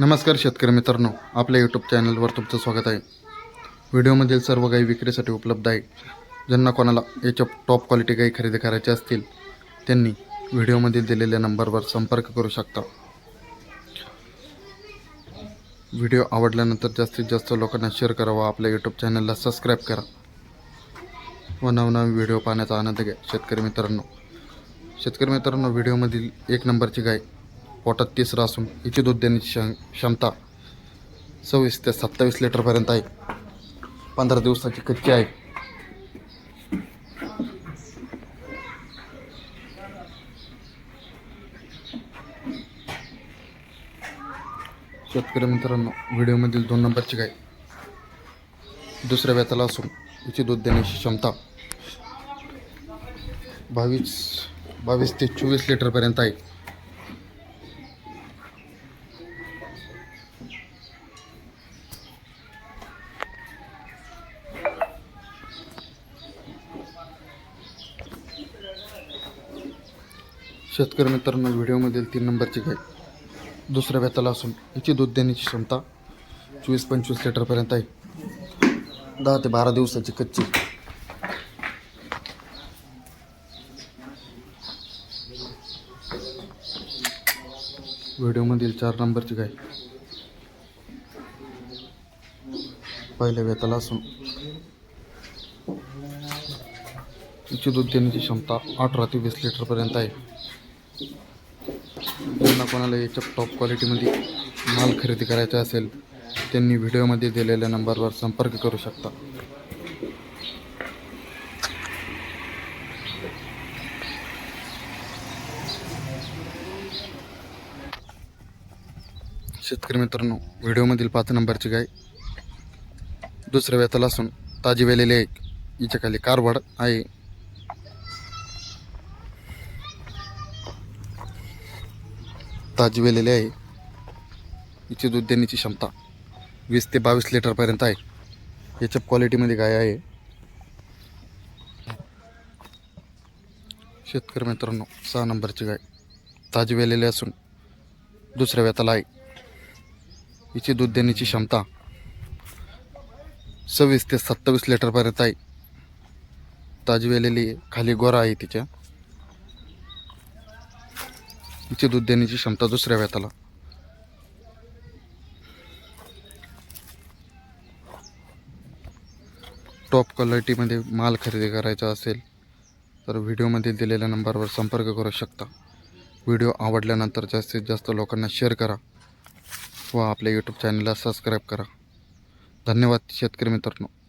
नमस्कार शेतकरी मित्रांनो आपल्या यूट्यूब चॅनलवर तुमचं स्वागत आहे. व्हिडिओमधील सर्व गाई विक्रीसाठी उपलब्ध आहे. ज्यांना कोणाला याच्या टॉप क्वालिटी गाई खरेदी करायच्या असतील त्यांनी व्हिडिओमधील दिलेल्या नंबरवर संपर्क करू शकता. व्हिडिओ आवडल्यानंतर जास्तीत जास्त लोकांना शेअर करा व आपल्या यूट्यूब चॅनलला सबस्क्राईब करा. व नवनवीन व्हिडिओ पाहण्याचा आनंद घ्या शेतकरी मित्रांनो. शेतकरी मित्रांनो व्हिडिओमधील एक नंबरची गाय पोटात तिसरा असून हिची दूध देण्याची क्षम क्षमता सव्वीस ते सत्तावीस लिटरपर्यंत आहे. पंधरा दिवसाची कच्ची आहे. शेतकरी मित्रांनो व्हिडिओमधील दोन नंबरची गाय. दुसऱ्या व्यताला असून हिची दूध देण्याची क्षमता बावीस बावीस ते चोवीस लिटरपर्यंत आहे. शेतकरी मित्रांनो व्हिडिओमधील तीन नंबरची गाय दुसऱ्या व्यताला असून हिची दूध देण्याची क्षमता चोवीस पंचवीस लिटरपर्यंत आहे. दहा ते बारा दिवसाची कच्ची. व्हिडिओमधील चार नंबरची गाय पहिल्या व्यताला असून हिची दूध देण्याची क्षमता अठरा ते वीस लिटरपर्यंत आहे. ज्यांना कोणाला याच्या टॉप क्वालिटीमध्ये माल खरेदी करायचा असेल त्यांनी व्हिडिओमध्ये दिलेल्या नंबरवर संपर्क करू शकता. शेतकरी मित्रांनो व्हिडिओमधील पाच नंबरची गाय दुसऱ्या व्यताला असून ताजी वेलेली आहे. हिच्या खाली कारवाड आहे. ताजी वेलेली आहे. हिची दूध देण्याची क्षमता वीस ते बावीस लिटरपर्यंत आहे. याच्या क्वालिटीमध्ये गाय आहे. शेतकरी मित्रांनो सहा नंबरची गाय ताजी वेलेली असून दुसऱ्या व्यताला आहे. हिची दूध देण्याची क्षमता सव्वीस ते सत्तावीस लिटरपर्यंत आहे. ताजी वेलेली खाली गोरा आहे तिच्या. इथे दूध देण्याची क्षमता दुसऱ्या व्यताला टॉप क्वालिटीमध्ये माल खरेदी करायचा असेल तर व्हिडिओमध्ये दिलेल्या नंबरवर संपर्क करू शकता. व्हिडिओ आवडल्यानंतर जास्तीत जास्त लोकांना शेअर करा व आपल्या यूट्यूब चॅनलला सबस्क्राईब करा. धन्यवाद शेतकरी मित्रांनो.